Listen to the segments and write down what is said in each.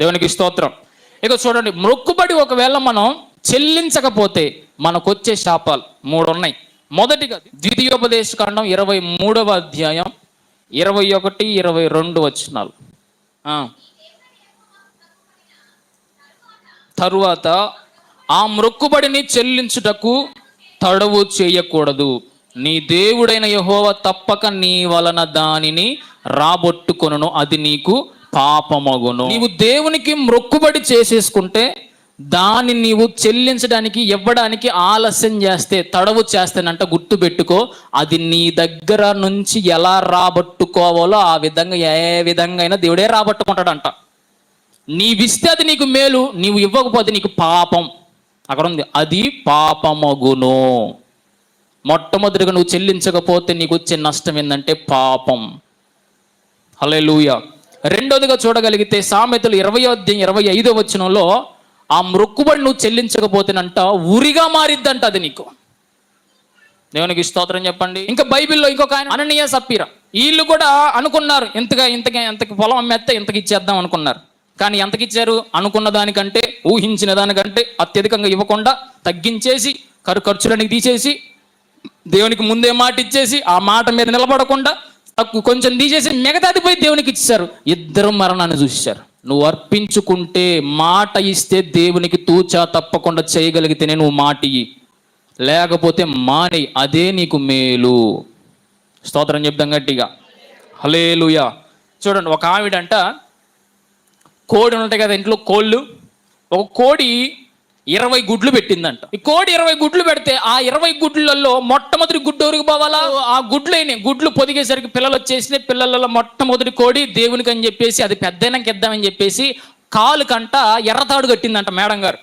దేవునికి స్తోత్రం. ఇక చూడండి మొక్కుబడి ఒకవేళ మనం చెల్లించకపోతే మనకొచ్చే శాపాలు మూడు ఉన్నాయి మొదటిగా ద్వితీయోపదేశ కాండం ఇరవై మూడవ అధ్యాయం ఇరవై ఒకటి ఇరవై రెండు వచ్చినాలు తరువాత ఆ మొక్కుబడిని చెల్లించుటకు తడవు చేయకూడదు. నీ దేవుడైన యహోవ తప్పక నీ వలన దానిని రాబొట్టుకొనును అది నీకు పాపమగును. నీవు దేవునికి మొక్కుబడి చేసేసుకుంటే దాన్ని నీవు చెల్లించడానికి ఇవ్వడానికి ఆలస్యం చేస్తే తడవు చేస్తానంట గుర్తు పెట్టుకో అది నీ దగ్గర నుంచి ఎలా రాబట్టుకోవాలో ఆ విధంగా ఏ విధంగా అయినా దేవుడే రాబట్టుకుంటాడంట. నీవిస్తే అది నీకు మేలు నీవు ఇవ్వకపోతే నీకు పాపం. అక్కడ ఉంది అది పాపమగును. మొట్టమొదటిగా నువ్వు చెల్లించకపోతే నీకు వచ్చే నష్టం ఏంటంటే పాపం. హలే రెండోదిగా చూడగలిగితే సామెతలు ఇరవై అధ్యాయం ఇరవై ఐదో వచనంలో ఆ మొక్కుబడి నువ్వు చెల్లించకపోతేనంట ఉరిగా మారిద్దంట అది నీకు. దేవునికి స్తోత్రం చెప్పండి. ఇంకా బైబిల్లో ఇంకొక ఆయన అననీయ సప్పీర. వీళ్ళు కూడా అనుకున్నారు ఇంతగా ఇంతగా ఇంతకి పొలం అమ్మేస్తే ఇంతకి ఇచ్చేద్దాం అనుకున్నారు. కానీ ఎంతకి ఇచ్చారు? అనుకున్న దానికంటే ఊహించిన దానికంటే అత్యధికంగా ఇవ్వకుండా తగ్గించేసి కరు ఖర్చులని తీసేసి దేవునికి ముందే మాట ఇచ్చేసి ఆ మాట మీద నిలబడకుండా కొంచెం తీసేసి మిగతాది పోయి దేవునికి ఇచ్చారు ఇద్దరు మరణాన్ని చూశారు. నువ్వు అర్పించుకుంటే మాట ఇస్తే దేవునికి తూచా తప్పకుండా చేయగలిగితేనే నువ్వు మాట లేకపోతే మాని అదే నీకు మేలు. స్తోత్రం చెప్తాం గట్టిగా. హలేలుయా చూడండి ఒక ఆవిడంట కోడి ఉంటాయి కదా ఇంట్లో కోళ్ళు. ఒక కోడి ఇరవై గుడ్లు పెట్టిందంట. ఈ కోడి ఇరవై గుడ్లు పెడితే ఆ ఇరవై గుడ్లలో మొట్టమొదటి గుడ్డు ఎవరికి పోవాలా? ఆ గుడ్లు అయినాయి. గుడ్లు పొదిగేసరికి పిల్లలు వచ్చేసినాయి. పిల్లలలో మొట్టమొదటి కోడి దేవునికి అని చెప్పేసి అది పెద్దయినాక ఇద్దామని చెప్పేసి కాలు కంట ఎర్రతాడు కట్టిందంట మేడం గారు.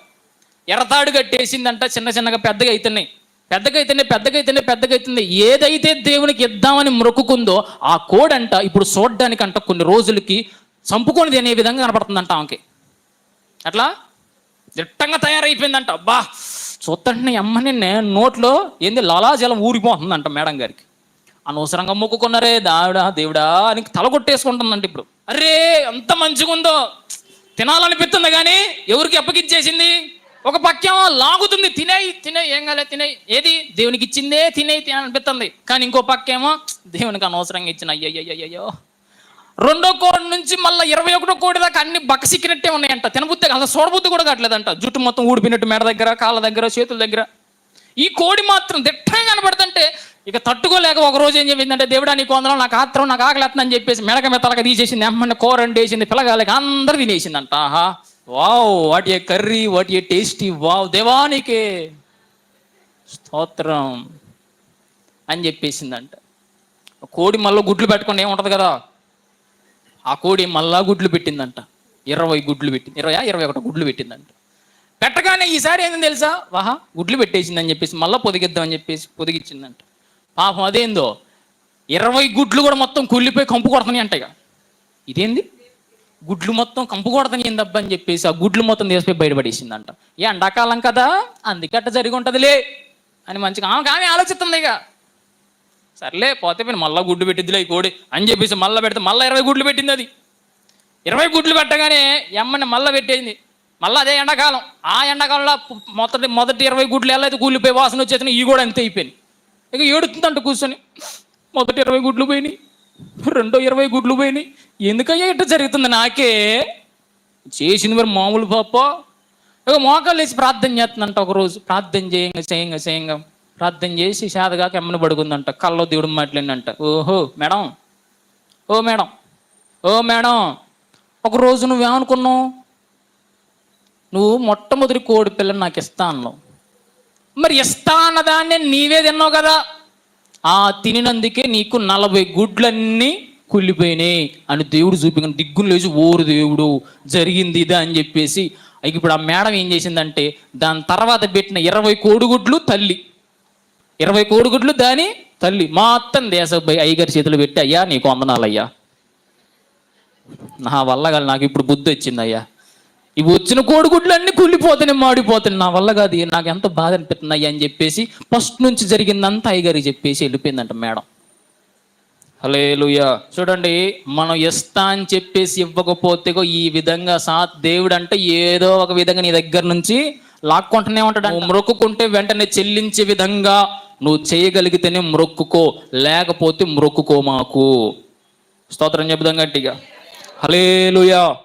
ఎర్రతాడు కట్టేసిందంట చిన్న చిన్నగా పెద్దగా అవుతున్నాయి పెద్దగా అయితేనే పెద్దగా అయితేనే పెద్దగా అవుతుంది ఏదైతే దేవునికి ఇద్దామని మొక్కుకుందో ఆ కోడంట ఇప్పుడు చూడడానికంట కొన్ని రోజులకి చంపుకొని తినే విధంగా కనపడుతుందంట ఆమెకి. అట్లా? దిట్టంగా తయారైపోయిందంట. అబ్బా చూస్తుంటే అమ్మని నోట్లో ఏంది లాలాజలం ఊరిపోతుందంట మేడం గారికి. అనవసరంగా మొక్కుకున్నారే దావిడా దేవుడా అని తల కొట్టేసుకుంటుందంట ఇప్పుడు. అరే ఎంత మంచిగా ఉందో తినాలనిపిస్తుంది కానీ ఎవరికి అప్పగిచ్చేసింది ఒక పక్కేమో లాగుతుంది. తినేయి తినేయి ఏం కాలే తినేయి. ఏది? దేవునికి ఇచ్చిందే తినేయి తినాలనిపిస్తుంది. కానీ ఇంకో పక్కేమో దేవునికి అనవసరంగా ఇచ్చిన అయ్యయ్యో రెండో కోడి నుంచి మళ్ళీ ఇరవై ఒకటో కోడి దాకా అన్ని బక్కసిక్కినట్టే ఉన్నాయంట. తినబుద్ధి అసలు చూడబుద్ధి కూడా కావట్లేదంట. జుట్టు మొత్తం ఊడిపోయినట్టు మెడ దగ్గర కాళ్ళ దగ్గర చేతుల దగ్గర. ఈ కోడి మాత్రం దిట్టంగా కనబడుతుంటే ఇక తట్టుకోలేక ఒక రోజు ఏం చెప్పిందంటే దేవుడా నీకు వందనం నాకు ఆత్రం నాకు ఆకలేస్తుందని చెప్పేసి మెడక మెత్తలక తీసేసింది. అమ్మని కూర వేసింది. పిల్లగాలకి అందరు తినేసిందంట. ఆహా. Wow what a curry what a tasty. Wow దేవానికే. స్తోత్రం అని చెప్పేసిందంట. కోడి మళ్ళీ గుడ్లు పెట్టుకుని ఏముంటుంది కదా? ఆ కోడి మళ్ళా గుడ్లు పెట్టిందంట. ఇరవై గుడ్లు పెట్టింది ఇరవై ఇరవై ఒకటి గుడ్లు పెట్టిందంట. పెట్టగానే ఈసారి ఏందని తెలుసా? వాహా గుడ్లు పెట్టేసిందని చెప్పేసి మళ్ళీ పొదిగిద్దామని చెప్పేసి పొదిగిచ్చిందంట. పాపం అదేందో ఇరవై గుడ్లు కూడా మొత్తం కుళ్ళిపోయి కంపు కొడుతున్నాయి అంట ఇక. ఇదేంది? గుడ్లు మొత్తం కంపు కొడతాయి ఏందబ్బా అని చెప్పేసి ఆ గుడ్లు మొత్తం తీసిపోయి బయటపడేసిందంట. ఏ ఎండాకాలం కదా అందుకట్ట జరిగి ఉంటుందిలే అని మంచిగా ఆమె ఆమె ఆలోచిస్తుంది ఇక. సర్లే పోతే పోయిన మళ్ళీ గుడ్డు పెట్టిద్దిలే ఈ కోడి అని చెప్పేసి మళ్ళీ పెడితే మళ్ళీ ఇరవై గుడ్లు పెట్టింది అది. ఇరవై గుడ్లు పెట్టగానే ఎమ్మని మళ్ళీ పెట్టేసింది మళ్ళీ అదే ఎండాకాలం. ఆ ఎండాకాలంలో మొదటి మొదటి ఇరవై గుడ్లు ఎలా అయితే కూలిపోయి వాసన వచ్చేసిన ఈ కూడా అంతే అయిపోయింది ఇక ఏడుతుందంట కూర్చొని. మొదటి ఇరవై గుడ్లు పోయినాయి. రెండో ఇరవై గుడ్లు పోయినాయి. ఎందుకయ్యా ఇట్లా జరుగుతుంది నాకే? చేసింది మరి మామూలు పాప. ఇక మోకాలు వేసి ప్రార్థన చేస్తుందంట ఒకరోజు. ప్రార్థన చేయంగా చేయంగా చేయంగా. ప్రార్థన చేసి శాదగాక ఎమ్మని పడుకుందంట. కల్లో దేవుడు మాట్లాడినంట ఓహో మేడం. ఓ మేడం. ఓ మేడం. ఒక రోజు నువ్వేమనుకున్నావు? నువ్వు మొట్టమొదటి కోడి పిల్లని నాకు ఇస్తా అన్నావు. మరి ఇస్తా అన్నదాన్ని నీవే తిన్నావు కదా? ఆ తినినందుకే నీకు నలభై గుడ్లన్నీ కుళ్ళిపోయినాయి అని దేవుడు చూపించిన దిగ్గులు లేచి ఓరు దేవుడు జరిగింది ఇదా అని చెప్పేసి ఇప్పుడు ఆ మేడం ఏం చేసిందంటే దాని తర్వాత పెట్టిన ఇరవై కోడిగుడ్లు తల్లి. ఇరవై కోడిగుడ్లు దాని తల్లి. మొత్తం దేశభాయ్ అయ్యగారి చేతులు పెట్టి అయ్యా నీకు అందనాలయ్యా నా వల్ల కాదు నాకు ఇప్పుడు బుద్ధి వచ్చింది అయ్యా ఇవి వచ్చిన కోడిగుడ్లు అన్ని కుళ్ళిపోతున్నాయి మాడిపోతున్నాయి. నా వల్ల కాదు నాకు ఎంత బాధ అనిపిస్తుంది అయ్యా అని చెప్పేసి ఫస్ట్ నుంచి జరిగిందంతా అయ్యగారికి చెప్పేసి వెళ్ళిపోయిందంట మేడం. హలేలుయ చూడండి మనం ఇస్తా అని చెప్పేసి ఇవ్వకపోతే ఈ విధంగా సా దేవుడు అంటే ఏదో ఒక విధంగా నీ దగ్గర నుంచి లాక్కుంటూనే ఉంటాడు మొరుకుంటే వెంటనే చెల్లించే విధంగా నువ్వు చేయగలిగితేనే మ్రొక్కుకో లేకపోతే మ్రొక్కుకో మాకు. స్తోత్రం చెబుదాం గట్టిగా. హలేలుయా